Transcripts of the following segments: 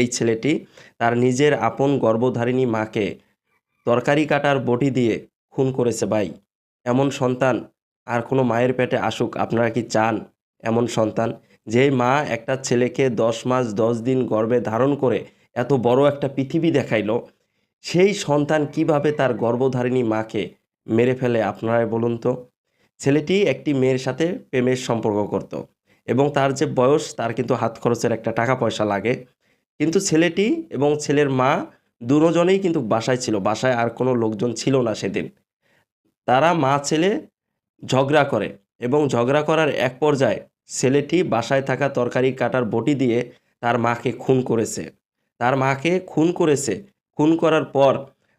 এই ছেলেটি তার নিজের আপন গর্ভধারিণী মাকে তরকারি কাটার বটি দিয়ে খুন করেছে ভাই। এমন সন্তান আর কোনো মায়ের পেটে আসুক, আপনারা কি চান এমন সন্তান? যেই মা একটা ছেলেকে দশ মাস দশ দিন গর্ভে ধারণ করে এত বড় একটা পৃথিবী দেখাইলো, সেই সন্তান কীভাবে তার গর্ভধারিণী মাকে মেরে ফেলে, আপনারাই বলুন তো? ছেলেটি একটি মেয়ের সাথে প্রেমের সম্পর্ক করত এবং তার যে বয়স, তার কিন্তু হাত খরচের একটা টাকা পয়সা লাগে। কিন্তু ছেলেটি এবং ছেলের মা দুজনেই কিন্তু বাসায় ছিল। বাসায় আর কোনো লোকজন ছিল না সেদিন। তারা মা ছেলে ঝগড়া করে এবং ঝগড়া করার এক পর্যায়ে ছেলেটি বাসায় থাকা তরকারি কাটার বটি দিয়ে তার মাকে খুন করেছে। তার মাকে খুন করেছে। খুন করার পর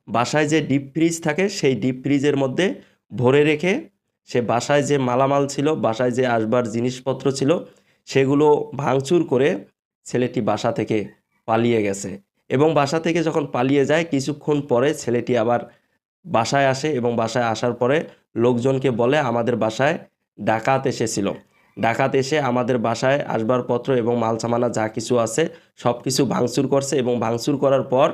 বাসায় যে ডিপ ফ্রিজ থাকে, সেই ডিপ ফ্রিজের মধ্যে ভরে রেখে সে বাসায় যে মালামাল ছিল, বাসায় যে আসবার জিনিসপত্র ছিল, সেগুলো ভাঙচুর করে ছেলেটি বাসা থেকে পালিয়ে গেছে। এবং বাসা থেকে যখন পালিয়ে যায়, কিছুক্ষণ পরে ছেলেটি আবার বাসায় আসে এবং বাসায় আসার পরে লোকজনকে বলে, আমাদের বাসায় ডাকাত এসেছিল। ডাকাত এসে আমাদের বাসায় আসবাবপত্র এবং মাল সামানা যা কিছু আছে, সব কিছু ভাঙচুর করছে এবং ভাঙচুর করার পর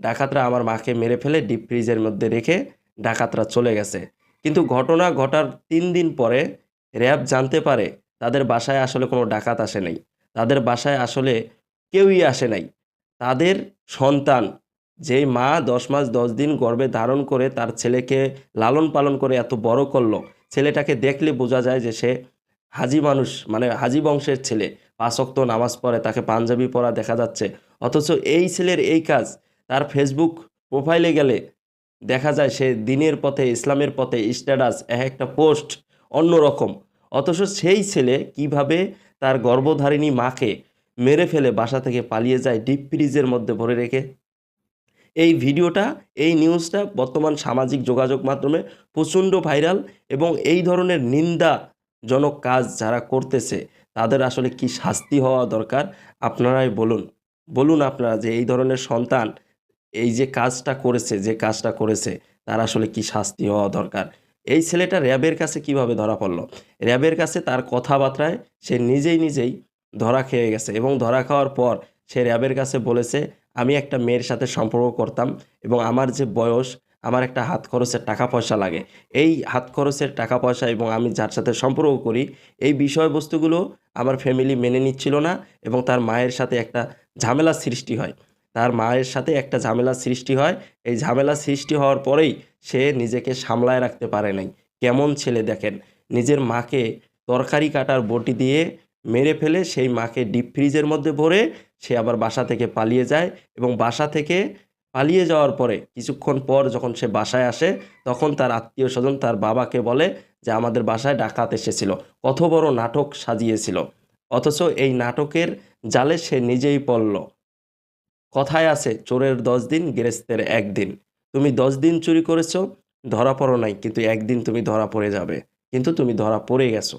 ডাকাতরা আমার মাকে মেরে ফেলে ডিপ ফ্রিজের মধ্যে রেখে ডাকাতরা চলে গেছে। কিন্তু ঘটনা ঘটার তিন দিন পরে র্যাব জানতে পারে, তাদের বাসায় আসলে কোনো ডাকাত আসে নাই। তাদের বাসায় আসলে কেউই আসে নাই। তাদের সন্তান যেই মা দশ মাস দশ দিন গর্ভে ধারণ করে তার ছেলেকে লালন পালন করে এত বড় করল, ছেলেটাকে দেখলে বোঝা যায় যে সে হাজি মানুষ মানে হাজি বংশের ছেলে। পাঁচক্ত নামাজ পড়ে, তাকে পাঞ্জাবি পরা দেখা যাচ্ছে। অথচ এই ছেলের এই কাজ, তার ফেসবুক প্রোফাইলে গেলে দেখা যায় সে দিনের পথে, ইসলামের পথে স্ট্যাটাস এক একটা পোস্ট অন্যরকম। অথচ সেই ছেলে কীভাবে তার গর্ভধারিণী মাকে মেরে ফেলে বাসা থেকে পালিয়ে যায় ডিপ ফ্রিজের মধ্যে ভরে রেখে। এই ভিডিওটা, এই নিউজটা বর্তমান সামাজিক যোগাযোগ মাধ্যমে প্রচণ্ড ভাইরাল এবং এই ধরনের নিন্দাজনক কাজ যারা করতেছে, তাদের আসলে কি শাস্তি হওয়া দরকার? আপনারাই বলুন। বলুন আপনারা যে এই ধরনের সন্তান, এই যে কাজটা করেছে, যে কাজটা করেছে, তার আসলে কি শাস্তি হওয়া দরকার? এই ছেলেটা র্যাবের কাছে কীভাবে ধরা পড়ল? র্যাবের কাছে তার কথাবার্তায় সে নিজেই নিজেই ধরা খেয়ে গেছে এবং ধরা খাওয়ার পর সে র্যাবের কাছে বলেছে, আমি একটা মেয়ের সাথে সম্পর্ক করতাম এবং আমার যে বয়স, আমার একটা হাত খরচের টাকা পয়সা লাগে। এই হাত খরচের টাকা পয়সা এবং আমি যার সাথে সম্পর্ক করি, এই বিষয়বস্তুগুলো আমার ফ্যামিলি মেনে নিচ্ছিল না এবং তার মায়ের সাথে একটা ঝামেলা সৃষ্টি হয়। তার মায়ের সাথে একটা ঝামেলা সৃষ্টি হয়। এই ঝামেলা সৃষ্টি হওয়ার পরেই সে নিজেকে সামলায় রাখতে পারে নাই। কেমন ছেলে দেখেন, নিজের মাকে তরকারি কাটার বটি দিয়ে মেরে ফেলে সেই মাকে ডিপ ফ্রিজের মধ্যে ভরে সে আবার বাসা থেকে পালিয়ে যায় এবং বাসা থেকে পালিয়ে যাওয়ার পরে কিছুক্ষণ পর যখন সে বাসায় আসে, তখন তার আত্মীয় স্বজন তার বাবাকে বলে যে, আমাদের বাসায় ডাকাত এসেছিল। কত বড় নাটক সাজিয়েছিল। অথচ এই নাটকের জালে সে নিজেই পড়ল। কথায় আছে, চোরের দশ দিন, গেরেস্তের একদিন। তুমি দশ দিন চুরি করেছ, ধরা পড়ো নাই, কিন্তু একদিন তুমি ধরা পড়ে যাবে। কিন্তু তুমি ধরা পড়ে গেছো।